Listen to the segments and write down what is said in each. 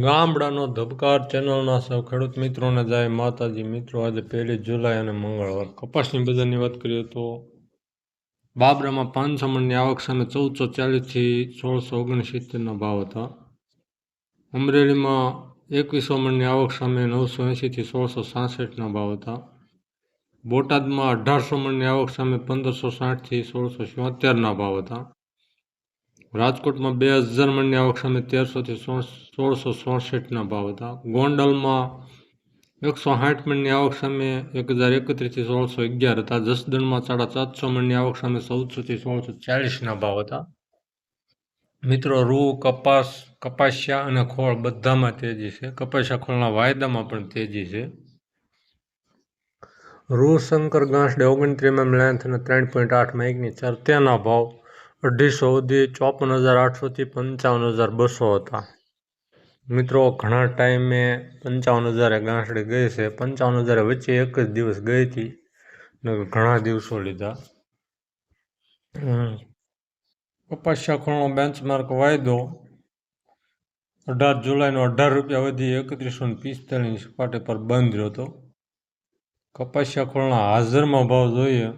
ગામડાનો ધબકાર ચેનલના સૌ ખેડૂત મિત્રોને જાય માતાજી મિત્રો, આજે પહેલી જુલાઈ અને મંગળવાર. કપાસની બજારની વાત કરીએ તો બાબરામાં પાંચસો મણની આવક સામે ચૌદસો ચાલીસથી સોળસો ઓગણસિત્તેરના ભાવ હતા. અમરેલીમાં એકવીસો મણની આવક સામે નવસો એંશીથી સોળસો સાસઠના ભાવ હતા. બોટાદમાં અઢારસો મણની આવક સામે પંદરસો સાઠથી સોળસો સિત્તેરના ભાવ હતા. રાજકોટમાં બે હજાર મણની આવક સામે તેરસોથી સોળસો ચોસઠના ભાવ હતા. ગોંડલમાં એકસો સાઠ મણની આવક સામે એક હજાર એકત્રીસથી સોળસો અગિયાર હતા. જસદણમાં સાડા સાતસો મણની આવક સામે ચૌદસોથી સોળસો ચાલીસના ભાવ હતા. મિત્રો, રૂ, કપાસ, કપાસિયા અને ખોળ બધામાં તેજી છે. કપાસિયા ખોળના વાયદામાં પણ તેજી છે. રૂ, શંકર, ગાંસડે ઓગણત્રીસ એમ લેન્થ અને ત્રણ પોઈન્ટ આઠ માઇકની ચરત્યાના ભાવ અઢીસો સુધી ચોપન હજાર આઠસોથી પંચાવન હજાર બસો હતા. મિત્રો, ઘણા ટાઈમે પંચાવન હજારે ગાંસડી ગઈ છે. પંચાવન હજારે વચ્ચે એક જ દિવસ ગઈ હતી. ઘણા દિવસો લીધા. કપાસિયા ખોળનો બેન્ચમાર્ક વાયદો. અઢાર જુલાઈનો અઢાર રૂપિયા વધી એકત્રીસો ને પિસ્તાલીસ સપાટી પર બંધ રહ્યો હતો. કપાસિયા ખોળના હાજરમાં ભાવ જોઈએ.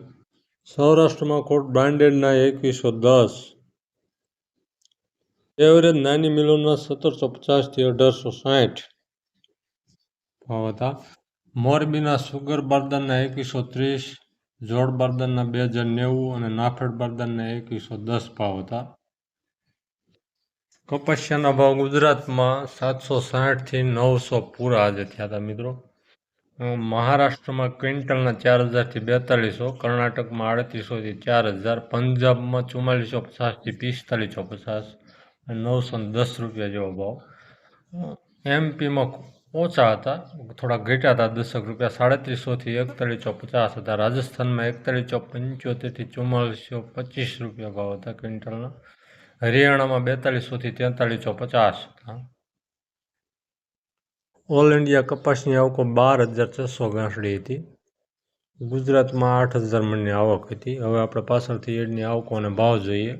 સૌરાષ્ટ્રમાં કોટ બ્રાન્ડેડના એકવીસો દસ. એવરેજ નાની મિલોના સત્તરસો પચાસથી અઢારસો સાઠ. ભાવ હતા. મોરબીના સુગર બારદાનના એકવીસો ત્રીસ, જોડ બારદાનના બે હજાર નેવું અને નાફેડ બારદાનના એકવીસો દસ ભાવ હતા. કપાસિયાના ભાવ ગુજરાતમાં સાતસો સાઠથી નવસો પૂરા આજે થયા હતા મિત્રો. મહારાષ્ટ્રમાં ક્વિન્ટલના ચાર હજારથી બેતાલીસો કર્ણાટકમાં આડત્રીસોથી ચાર હજાર, પંજાબમાં ચુમ્માલીસો પચાસથી પિસ્તાલીસો પચાસ અને નવસો ને દસ રૂપિયા જેવો ભાવ. એમપીમાં ઓછા હતા, થોડા ઘટ્યા હતા, દસક રૂપિયા સાડત્રીસોથી એકતાલીસો પચાસ હતા. રાજસ્થાનમાં એકતાલીસો પંચોતેરથી ચુમ્માલીસો પચીસ રૂપિયા ભાવ હતા ક્વિન્ટલના. હરિયાણામાં બેતાલીસોથી તેતાલીસો પચાસ હતા. ઓલ ઇન્ડિયા કપાસની આવકો બાર હજાર છસો ગાંસડી હતી. ગુજરાતમાં આઠ હજાર મણની આવક હતી. હવે આપણે પાછળથી એડની આવકો અને ભાવ જોઈએ.